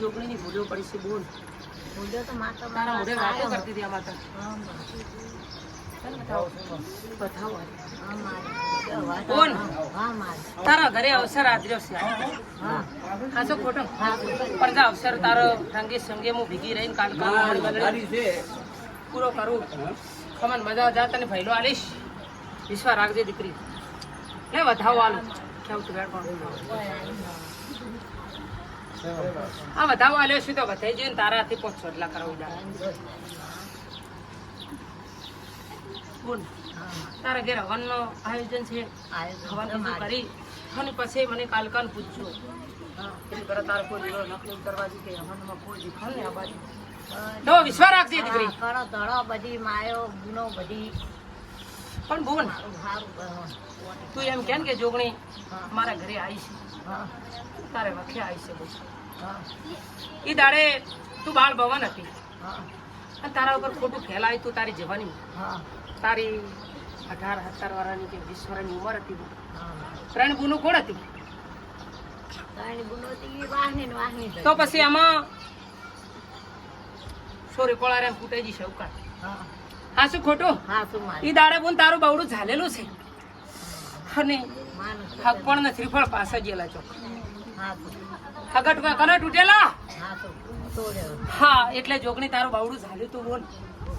જોગણીની ભૂલો પડી છે બોલ તો તારા મોઢે વાતો કરતી હતી ઘરે અવસર આદર્યો છે. હાચો ખોટો. જા અવસર તારો રંગે સંગે હું ભીગી રહીને કાલ પૂરો કરું. ખમન મજા જા તને ભૈલો આલીશ. વિશ્વા રાખજે દીકરી. લે વધાવો આલું. કેવું તું આ બધા આલ્યો શું તો બધા જઈને તારા હાથે પહોંચો ચોટલા કરાવી દે બોલ. તારા ઘેર હવનનો આયોજન છે? હવન બીજું કરી. અને પછી મને કાલકાન પૂછજો. એટલે ઘરે તારો કોઈ દીકરો નકલી દરવાજી કે હવનમાં કોઈ દીખો ને આ બાજુ. તો વિશ્વા રાખજે દીકરી. કરો ધડો બધી માયો ગુનો બધી. પણ સારું તું એમ કેમ કે જોગણી મારા ઘરે આવી છે તારે વખે આવી છે હા, એ દાડે તું બાળ ભવન હતી. હા, અને તારા ઉપર ખોટું ફેલાય તું તારી જવાની હા, તારી અઢાર સત્તર વર્ષની કે વીસ વર્ષની ઉંમર હતી. ત્રણ ગુનો કોણ હતી? તો પછી આમાં સોરી કોળારે ફૂટેજી હા, હા શું ખોટું? હા, શું એ દાડે પણ તારું બાવડું ઝાલેલું છે. અને માનું છું. પણ ને શ્રીફળ પાસે ગયેલા ચોક? હગટ કને તૂટેલા હા, હા એટલે જોગણી તારું બાવડું ઝાલ્યું તું બોલ.